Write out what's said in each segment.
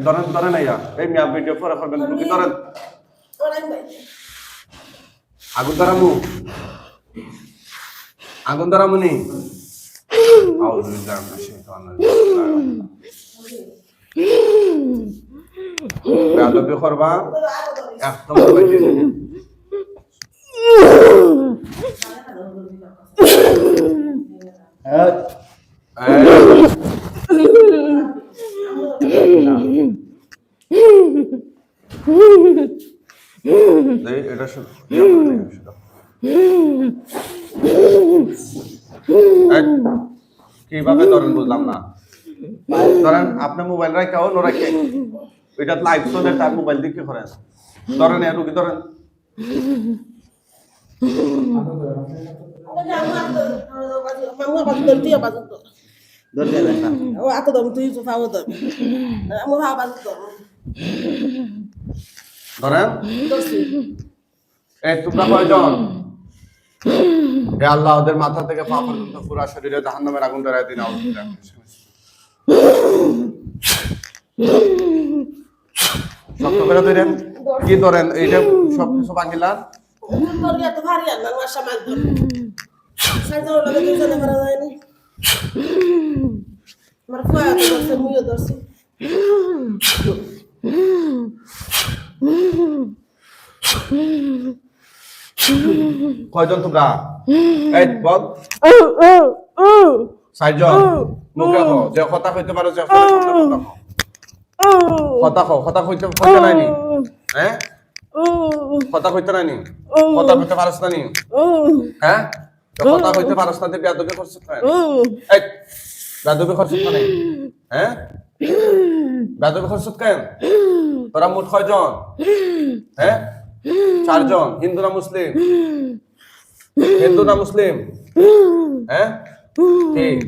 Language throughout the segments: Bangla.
ধরেন ধরেন আইয়া এই মিয়া ভিডিও পরে করবেন কি ধরেন আগুন ধরামু আগুন ধরামু নি করবা একদম এটা শুধু ইয়া কীভাবে ধরেন বুঝলাম না ধরেন আপনি মোবাইল রাখাও নো রাখে এটা লাইভ চলে তার মোবাইল দিয়ে কি করেন ধরেন এ রুগী ধরেন ধরেন আল্লাহ ওদের মাথা থেকে পা পর্যন্ত পুরা শরীরে আগুন ধরায় দিন ধরেন। কি ধরেন? এইটা সব কিছু ভাঙিলাম আমার ফুয়া তো ধরছে মুইও ধরছি কয়জন তোমরা? এই বল। চারজন। মুখে কও যে কথা কইতে পারো, যে কথা কও। কথা কও নাই হ্যাঁ? কথা কইতে নাই নি? কথা কইতে পারছ না নি? হ্যাঁ? কথা কইতে পারছ না দিয়ে বেয়াদবি করছ না এই বেয়াদবি করছ না নি? হ্যাঁ? বেয়াদবি করছ কেন? তোরা মোট কয়জন? হ্যাঁ? চারজন হিন্দু না মুসলিম? হিন্দু না মুসলিম? হ্যাঁ? ঠিক।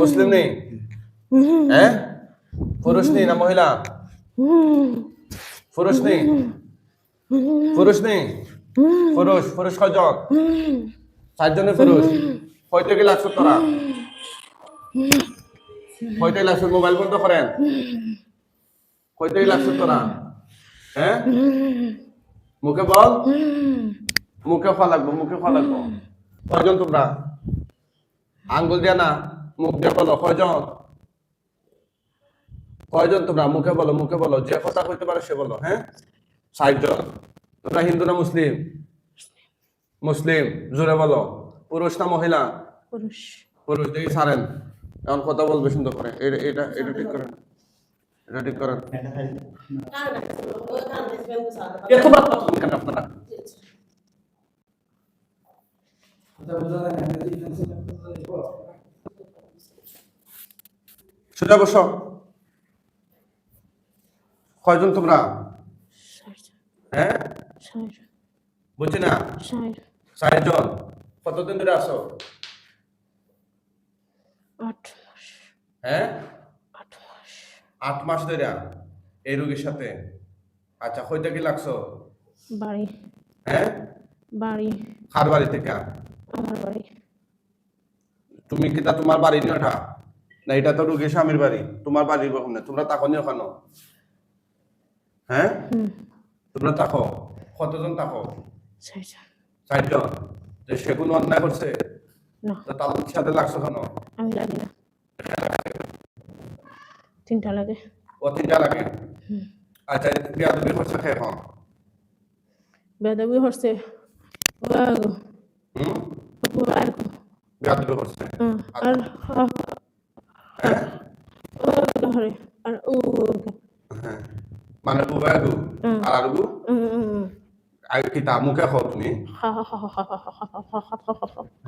মুসলিম নেই? হ্যাঁ? পুরুষ নেই না মহিলা? পুরুষ নেই? পুরুষ নেই? পুরুষ পুরুষ কয়জন চারজনের পুরুষ কয়টা কি লাগছো তোরা? কয়টা লাগছো মোবাইল বন্ধ করেন। কি লাগছো তোরা? হ্যাঁ মুখে বল। মুখে খোয়া লাগবো, মুখে খোয়া লাগবো। কয়জন তোমরা? আঙ্গুল দিয়া না, মুখ দিয়ে বলো, কয়জন? কয়জন তোমরা? মুখে বলো মুখে বলো, যে কথা কইতে পারো সে বলো হ্যাঁ ষাটজন তোমরা হিন্দু না মুসলিম? মুসলিম জোরে বলো। পুরুষ না মহিলা? পুরুষ। পুরুষ দেখি ছাড়েন। এখন কথা বলবে সুন্দর করে। এটা এটা এটা ঠিক করেন। এটা ঠিক করেন। এত কথা বলেন আপনারা? সোজা বসো। কয়জন তোমরা? হ্যাঁ? বুঝছি না? কতদিন ধরে হ্যাঁ? আট মাস। ধরে এই রোগীর সাথে। আচ্ছা কইতে কি লাগছো? বাড়ি। হ্যাঁ? বাড়ি। কার বাড়ি থেকে আমার বাড়ি। তুমি কি তা তোমার বাড়ি না ওটা না এটা তো রোগীর স্বামীর বাড়ি। তোমার বাড়ি কখন তোমরা তাকো নিও কেন? হ্যাঁ? তোমরা তাকো কতজন তাকো? চারজন। যে সে কোনো অন্যায় করছে? তার সাথে লাগছো কেন? আমি লাগি না। তিনটা লাগে? ও তিনটা লাগে? আচ্ছা বিয়া তুমি কে এখন বেদবি হচ্ছে। বাগো হুম? বাগো বিয়া তুমি করছে আর হরে আর ও হ্যাঁ। মানে আর আরগু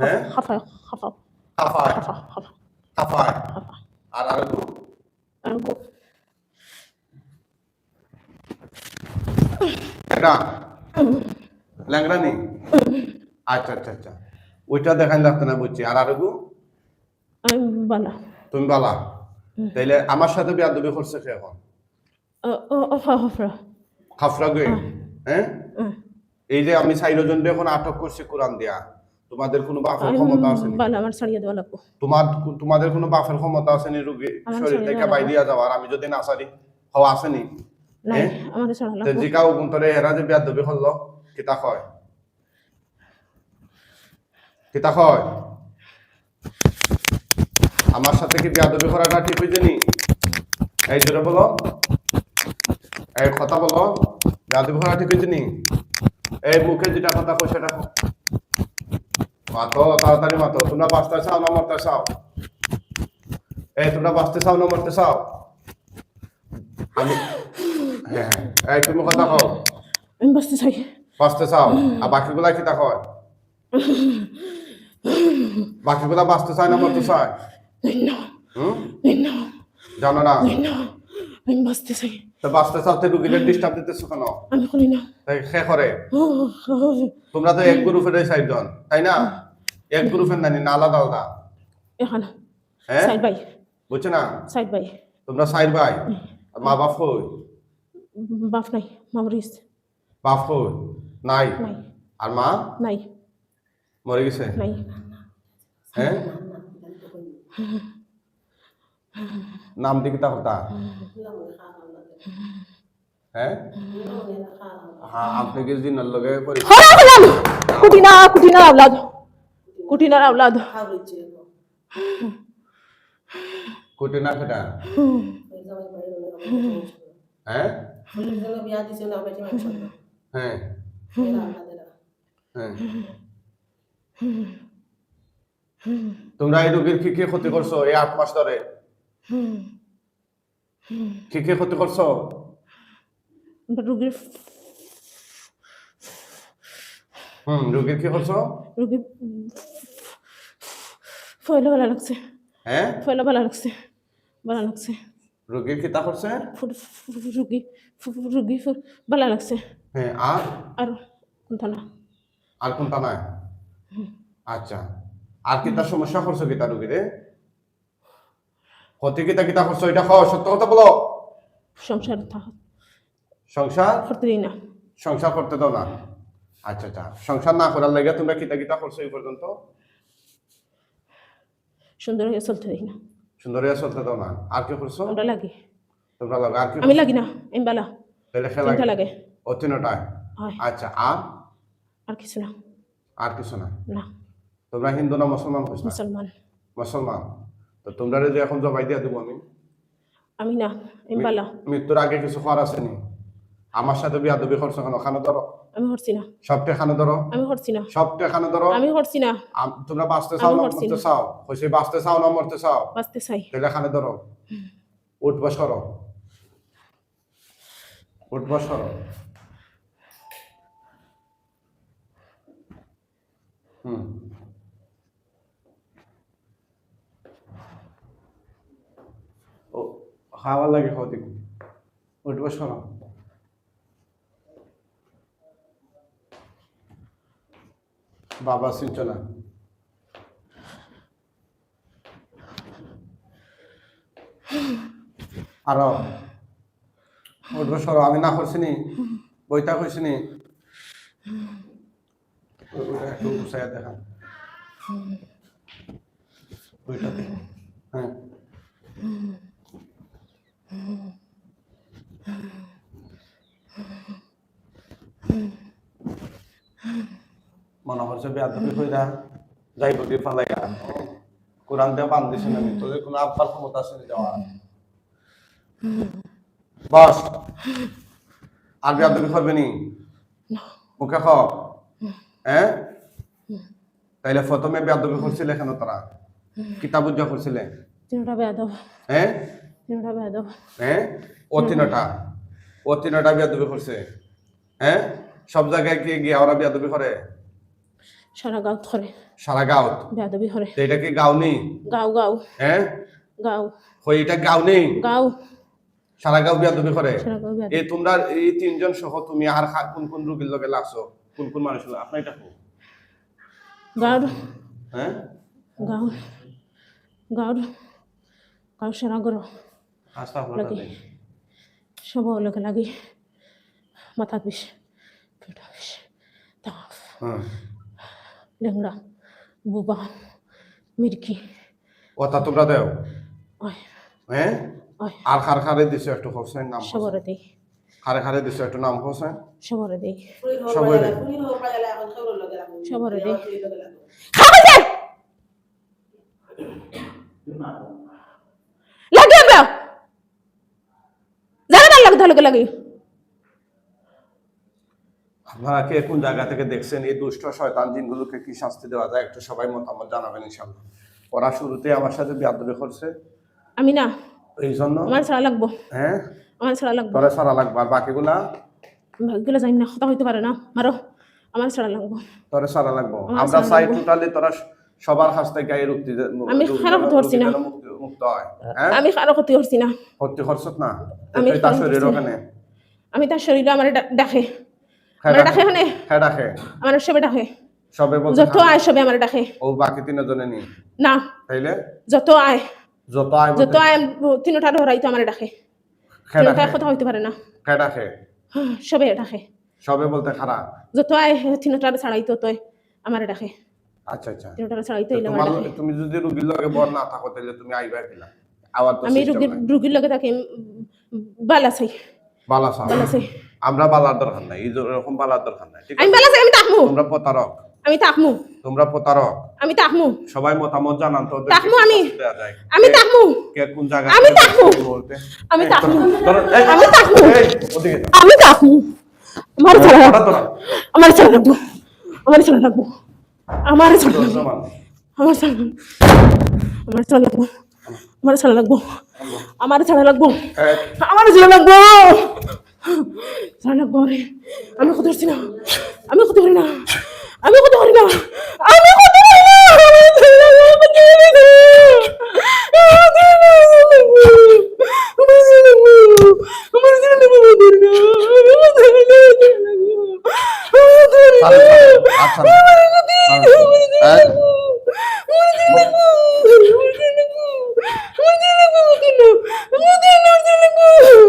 হ্যাঁ আরগু আর গো এটা ল্যাংড়া নেই আচ্ছা আচ্ছা আচ্ছা ওইটা দেখাই লাগতো না বুঝছি আর আরগু বালা তুমি বালা তাইলে আমার সাথে বিয়া দুবি করছে সে এখন খাফরা গে হ্যাঁ এই যে আমি চাইরজন এখন আটক করছি কোরআন দিয়া। তোমাদের কোনো বাপের ক্ষমতা আছে নি? আমার ছাড়িয়ে দেওয়া লাগবো। তোমার তোমাদের কোনো বাপের ক্ষমতা আছে নি রুগী? শরীর থেকে যাওয়ার আমি যদি না সারি হওয়া নাই হ্যাঁ? আমার ছাড়া লাগবো। এরা যে বিয়াদ দবি হল কিতা কয়? কিতা কয়? আমার সাথে কি বিয়াদবি করাটা ঠিক হয়েছে নি? এই জোরে বলো। এই কথা বলো বিয়াদবি করা ঠিক হয়েছে নি। এই মুখে যেটা কথা কই সেটা। মাতো তাড়াতাড়ি মাতো। তোমরা বাঁচতে চাও না মরতে চাও? এই তোমরা বাঁচতে চাও না মরতে চাও? আমি হ্যাঁ হ্যাঁ। এই তুমি কথা কও। বাঁচতে চাই। বাঁচতে চাও। আর বাকিগুলা কি কয়? বাকিগুলা বাঁচতে চায় না মরতে চায়? জানো না? না আমি বাঁচতে চাই। তো বাঁচতে চাও তো রুগীদের ডিস্টার্ব দিতেছো কেন? আমি করি না। তাই সে করে। ও, ও, তোমরা তো এক গ্রুপের চারজন তাই না? এক গ্রুপের নানি না আলাদা আলাদা। এখানে। হ্যাঁ? সাইড বুঝছ না? সাইড বাই তোমরা সাইড ভাই। মা বাপ কই? বাপ নাই মামরিস বাপ কই? নাই? নাই। আর মা? নাই। মরে গেছে? নাই। হ্যাঁ? নাম দিকে তা হতা হ্যাঁ? হ্যাঁ আপনি কি কুটিনা আওলাদ। আওলাদ। কেটা? হ্যাঁ। হ্যাঁ। তোমরা এই রোগীর কি কি ক্ষতি করছ এই আট মাস ধরে? কি কি ক্ষতি করছ? রুগীর হুম রোগীর কি করছ? রুগীর ফয়লা ভালো লাগছে। হ্যাঁ? ফয়লা ভালো লাগছে। ভালো লাগছে। রোগীর কি তা করছে? রুগী রুগী ভালো লাগছে। হ্যাঁ আর? আর কোনটা না? আর কোনটা নাই আচ্ছা। আর কি তার সমস্যা করছ কি তার রোগীরে? ক্ষতি কিতা কিতা করছ এটা খাও সত্য কথা বলো। সংসার সংসার? করতে দিই না। সংসার করতে দাও না। আচ্ছা আচ্ছা। সংসার না করার লাগে তোমরা কিতা কিতা করছ এই পর্যন্ত? সুন্দর হয়ে চলতে দিই না। সুন্দর হয়ে চলতে দাও না। আর কি করছ? আমরা লাগি। তোমরা লাগে। আর কি আমি লাগি না। আমি বালা। তাহলে খেলা লাগে। ও তিনটায়? আচ্ছা আর? আর কিছু না। আর কিছু না। না। তোমরা হিন্দু না মুসলমান মুসলমান। মুসলমান। তো তোমরা যে এখন জবাই দিয়ে দেবো আমি। আমি না আমি বালা মৃত্যুর আগে কিছু খাওয়ার আছে নি? আমার সাথে বিয়া দেবী করছ কেন? খানো ধরো আমি হরছি না। সবটা খানো ধরো আমি হরছি না। সবটা খানো ধরো আমি হরছি না। তোমরা বাঁচতে চাও না মরতে চাও? হয়েছে বাঁচতে চাও না মরতে চাও? বাঁচতে চাই। তাহলে খানে ধরো উঠবা সরো উঠবা সরো হুম ও খাওয়ার লাগে খাওয়া দেখো উঠবা সরো বাবা সিঞ্চনা আরও উঠবো আমি না করছি নি বইটা করছি নি একটু দেখা। হ্যাঁ। মনে হচ্ছে বেয়াদবি কইরা যাইব কি ফালাইয়া কোরআন দিয়ে বান দিছি না আমি তোদের কোনো আব্বার ক্ষমতা আছে যাওয়া বস আর বেয়াদবি করবে নি? মুখে খ হ্যাঁ তাইলে প্রথমে বেয়াদবি করছিলে কেন তোরা কিতাব উজ্জা করছিলে তিনটা বেয়াদব হ্যাঁ তিনটা বেয়াদব হ্যাঁ ও তিনটা ও তিনটা বেয়াদবি করছে হ্যাঁ সব জায়গায় কি গিয়ে ওরা বেয়াদবি করে? সারা গাঁও ধরে। সারা গাঁত বেয়াদবি তো এটা কি গাঁও নেই? গাও গাও। হ্যাঁ? গাও। হই এটা গাঁও নেই? গাও। সারা গাঁও বেয়াদবি করে? গাঁও এই তোমরা এই তিনজন সহ তুমি আর কোন কোন রুগীর লগে লাগছো? কোন কোন মানুষ লগে? আপনার এটা কোন? গাঁর হ্যাঁ? গাঁও গাঁর গাঁও সারা গর আস্তাগফিরুল্লাহ লাগে। সব লোকে লাগে মাথা বিষ হুম ল্যাংড়া বুবা মির্কি ওটা তোমরা দেও হ্যাঁ আর খার খারে দিছো একটু হোসেন নাম সবরে দেই খারে খারে দিছো একটু নাম হোসেন সবরে দেই সবারে দেই। লগে লাগো খাবে লাগে না লাগে লাগে আপনারা কে কোন জায়গা থেকে দেখছেন? এই দুষ্ট শয়তান জিনগুলোকে কি শাস্তি দেওয়া যায়? একটু সবাই মতামত জানাবেন ইনশাল্লাহ ওরা শুরুতে আমার সাথে বিয়াদবি করছে। আমি না। এই জন্য? আমার ছাড়া লাগবো। হ্যাঁ? আমার ছাড়া লাগবো। তোরা সারা লাগবে। আর বাকিগুলা? ভাগ্যগুলো জানি না কথা হইতে পারে না। মারো। আমার ছাড়া লাগবো। তোরা সারা লাগবো। আমরা সারা চাই টোটালি তোরা সবার কাছ থেকে এই রুক্তি আমি খারাপ পারছি না। মুক্ত হয়। হ্যাঁ? আমি কারও ক্ষতি করছি না। ভর্তি করছত না? আমি তার শরীর ওখানে? আমি তার শরীরে আমার ডাকে ডাকে। এখানে হ্যাঁ ডাকে। আমার সবে ডাকে। সবে বলছে যত আয় সবে আমার ডাকে। ও বাকি তিনজনে নি? না। তাইলে যত আয়। যত আয় যত আয় তিনটা ধরাই তো আমার ডাকে। তিনটা কথা হইতে পারে না। খেয়ে ডাকে। হ্যাঁ, সবে ডাকে। সবে বলতে খারাপ যত আয় তিনটা ছাড়াই তো তই আমার ডাকে। আচ্ছা আচ্ছা। তিনটা ছাড়াই তো এলে আমার তোমার ডাকে। তুমি যদি রুগীর লগে বর না থাকো তাহলে তুমি আইবা কিলা? আবার আমি রুগীর। রুগীর লগে থাকি বালা চাই বালা সাহ বালা চাই আমরা বালার দরকার নাই এই এরকম বালার দরকার নাই ঠিক আমি আছে বালা চাই আমি তাকমু তোমরা প্রতারক আমি তাকমু তোমরা প্রতারক আমি তাকমু সবাই মতামত জানান তো ওদেরকে তাকমু আমি। শাস্তি দেয়া যায়। আমি তাকমু কে কোন জায়গা আমি তাকমু। মুহূর্তে? আমি তাকমু। ধরো, এই, আমি তাকমু। এই, ওদিকে যাও। আমি তাকমু আমার ছাড়া ওটা ধরো। আমার ছাড়া লাগবো আমার ছাড়া লাগবো আমার লাগবো জমান। আমার ছাড়া আমার ছাড়া লাগবো আমার ছাড়া লাগবো আমার ছাড়া লাগবো এই, আমার ছাড়া লাগবো ছাড়া লাগবো আরে আমি কত পারছি না আমি কত পারি না আমি কত পারি না আমি কত পারি না আমি ছাড়া লাগবো, আমি কত পারি না। আমার ছাড়া লাগবো, আমার ছাড়া লাগবো, আমার ছাড়া লাগবো, আমার ছাড়া লাগবো, আমার ছাড়া লাগবো, আমার ছাড়া লাগবো, ছাড়ো, ছাড়ো, আচ্ছা। এই,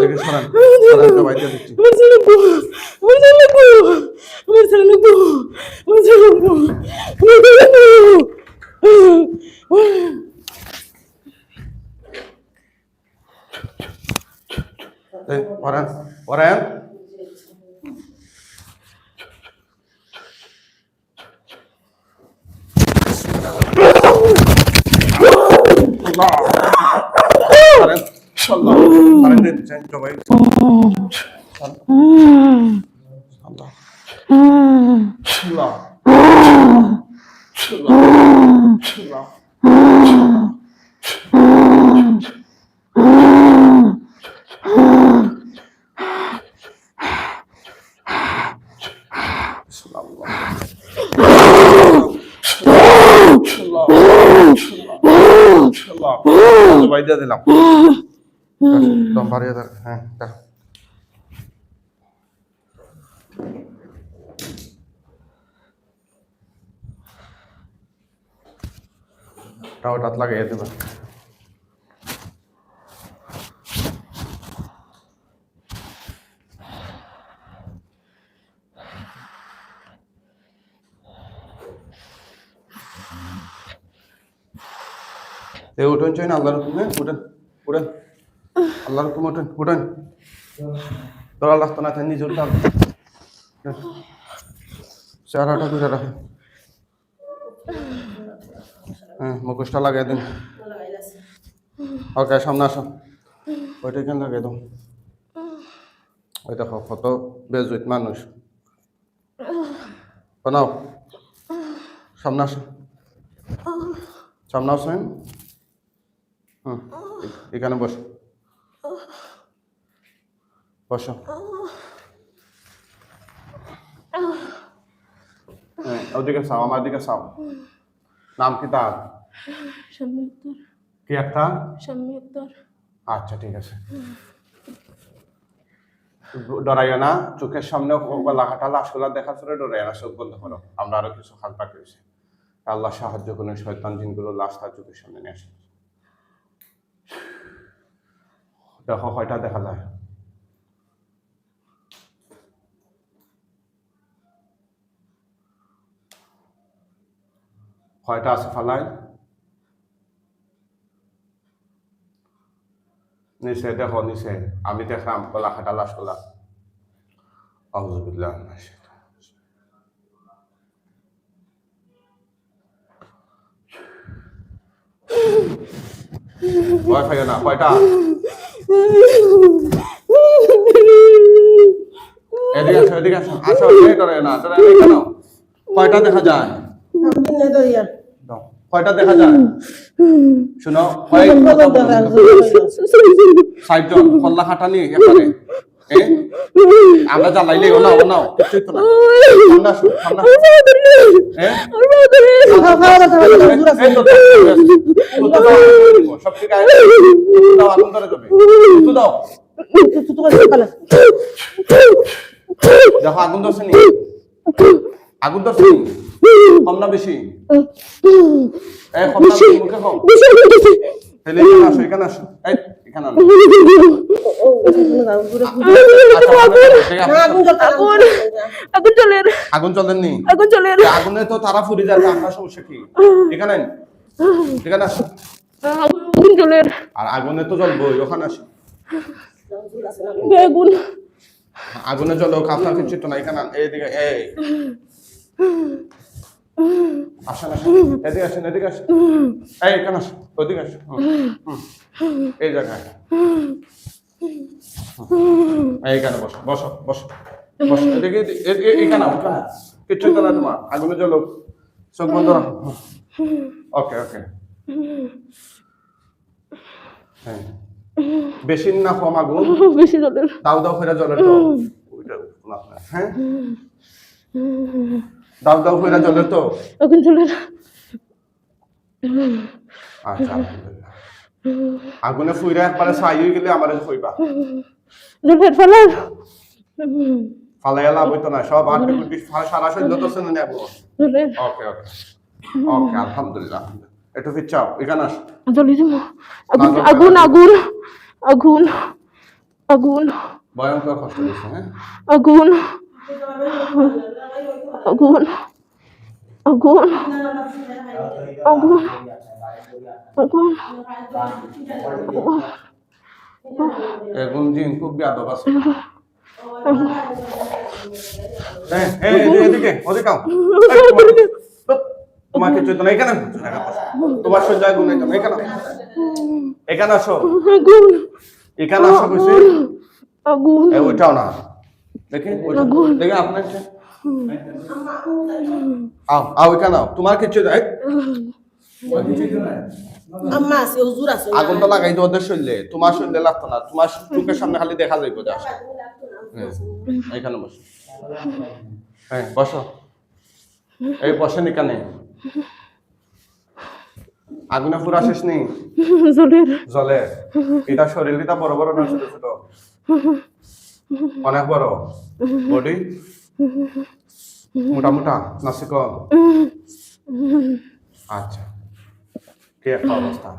দেখি সরান, সরান, তো বাইরে দিচ্ছি। এই, ওরেন, ওরেন। আল্লাহ। ওরেন, আল্লাহ। ওরেন, দিন, দিন, সবাই। আল্লাহ। আল্লাহ। আল্লাহ। আল্লাহ। সবাই দিয়ে দিলাম দম বাড়িয়ে দেন হ্যাঁ দেখো টাও টাত লাগিয়ে দেবেন এ উঠুন চাই না আল্লাহর হুকুমে উঠেন উঠেন আল্লাহর হুকুমে উঠেন উঠেন তোর আল্লাহ তো না থাকেন হ্যাঁ মুখোশটা লাগিয়ে দিন। ওকে, সামনে আসো। ওইটা কেন লাগিয়ে দাও ওই দেখো, কত বেজুত মানুষ। বানাও সামনে আসো। সামনে আসেন হুম, এখানে বসো। বসো। হ্যাঁ ওদিকে চাও আমার দিকে চাও নাম কি তার? উত্তর কি স্বামী উত্তর আচ্ছা ঠিক আছে। ডরাইও না চোখের সামনে লাখাটা লাশগুলা দেখার পরে ডরাইও না চোখ বন্ধ করো। আমরা আরও কিছু হাল বাকি রয়েছে আল্লাহ সাহায্য করুন শয়তান জিনগুলো লাশ তার চোখের সামনে নিয়ে আসে দেখো কয়টা দেখা যায়। কয়টা আছে ফালাই। নিচে দেখো, নিচে। আমি দেখলাম, গলা খাটা লাশ শাইতানির রাজিম। ভয় পাইও না, কয়টা? কয়টা দেখা যায়? কয়টা দেখা যায়? শুনো কয়েক ষাটজন কল্লা খাটানি এখানে? আমরা জ্বালাইলে ও নাও ও নাও কিছুই তো না ঠান্ডা ঠান্ডা সব দাও যাবে দাও দেখো আগুন ধরছে নি আগুন ধরছে? কম না বেশি? এ কম না বেশি মুখে কম। তাহলে এখানে আসো এখানে আসো। এই এখানে আনো। ঠিক আছে। আগুন। আগুন চলের আগুন চলেন আগুন চলের আগুনে তো তারা ফুরি যাবে আপনার সমস্যা কি? এখানে এখানে আসো। আগুন চলের আর আগুনে তো জ্বলবো ওখানে আসো। আগুনে। জ্বলো আপনার কিছু তো না এখানে। এইদিকে এই। আসেন আসেন। এদিকে আসেন এদিকে আসেন। এই এখানে আসো ওদিকে আসো হুম, হুম। এই জায়গায় হুম। এইখানে বসো বসো বসো বসো। এদিকে এদিকে ওখানে কিচ্ছু তো না তোমার আগুনে জ্বলো। চোখ বন্ধ রাখো। ওকে ওকে। হ্যাঁ। বেশি না কম আগুন। বেশি চলের দাও দাও ফেরা না, হ্যাঁ। দাও দাও ফেরা জলের তো। আগুন চলের আচ্ছা আগুনে ফুইরা একবারে ছাই হয়ে গেলে আমারে কইবা জলের ফলার ফালাইয়া লাভ হইতো না সব আট কোটি সারা শরীর তো শুনে নেব। ওকে ওকে। ওকে আলহামদুলিল্লাহ একটু এখানে আস। জলি দিব আগুন আগুন আগুন আগুন আগুন। ভয়ঙ্কর কষ্ট হ্যাঁ? আগুন। আগুন আগুন আগুন আগুন। এখন দিন খুব বেয়াদব আছে। হ্যাঁ এই এদিকে, এদিকে ওদিকে আও। এই, তোমার- তোমার কিছু তো না এখানে তোমার সহ্য আগুন এখানে এখানে আসো। এখানে আসো কইছি। ওইটাও না। দেখি ওইটা দেখি আপনার আও আও এখানে আও তোমার কিছু এই, আম্মা আছে হুজুর আছে। আগুন লাগাই ওদের শরীরে তোমার শরীরে লাগতো না। তোমার চোখের সামনে খালি দেখা যাইব যা। হ্যাঁ, এখানে বসো। হ্যাঁ বসো। এই বসেন এখানে। আগুনে পুরা শেষ নেই? জলের। জলে এটা শরীর এটা বড় বড় না ছোট ছোট অনেক বড়। বডি? মোটা মোটা নাসিক আচ্ছা। কি একটা অবস্থা?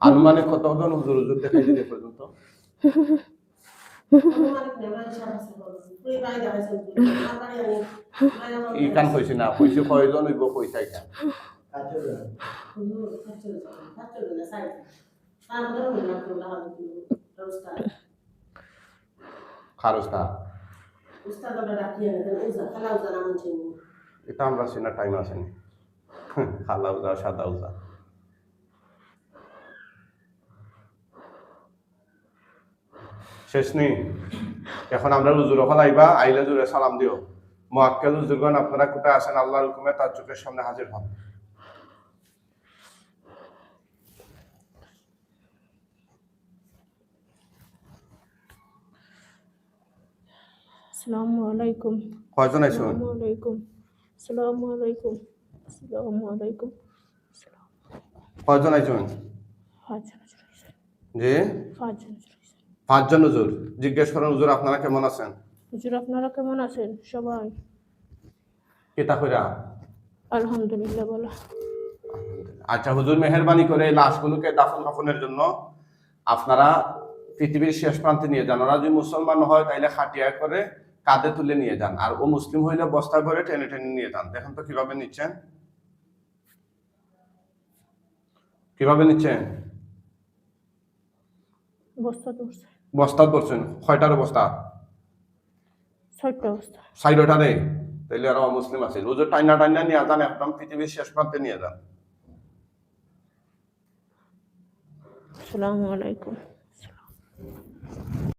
আনুমানিক কতজন হুজুর হুজুর দেখাই দিতে পর্যন্ত? ই কান কইছি না কইছি কয়জন হইব এটা খারস্তা। এটা আমরা সিনা টাইম আসেনি খালা উজা সাদা উজা। শেষ নেই এখন আমরা হুজুর আইবা আইলে জুড়ে সালাম দিও। মোয়াক্কেল হুজুরগণ আপনারা কোথায় আছেন? আল্লাহর হুকুমে তার চোখের সামনে হাজির হন। আসসালামু আলাইকুম। কয়জন আইসুন আসসালামু আলাইকুম। আসসালামু আলাইকুম। আসসালামু আলাইকুম। কয়জন আইসুন পাঁচজন জি? পাঁচজন পাঁচজন হুজুর। জিজ্ঞেস করেন হুজুর আপনারা কেমন আছেন? হুজুর আপনারা কেমন আছেন? সবাই। কেতা কইরা? আলহামদুলিল্লাহ বলা। আচ্ছা হুজুর মেহরবানি করে এই লাশগুলোকে দাফন কাফনের জন্য আপনারা পৃথিবীর শেষ প্রান্তে নিয়ে যান। ওরা যদি মুসলমান হয় তাইলে খাটিয়া করে কাঁধে তুলে নিয়ে যান। আর ও মুসলিম হইলে বস্তায় ভরে টেনে টেনে নিয়ে যান। দেখেন তো কীভাবে নিচ্ছেন? কীভাবে নিচ্ছেন? বস্তা ধরছে। বস্তা ধরছেন। কয়টার বস্তা? ছয়টা বস্তা। সাইডটা নেই? তাইলে আর মুসলিম আছে। রোজ টাইনা টাইনা নিয়ে যান একদম পৃথিবীর শেষ প্রান্তে নিয়ে যান। আসসালামু আলাইকুম।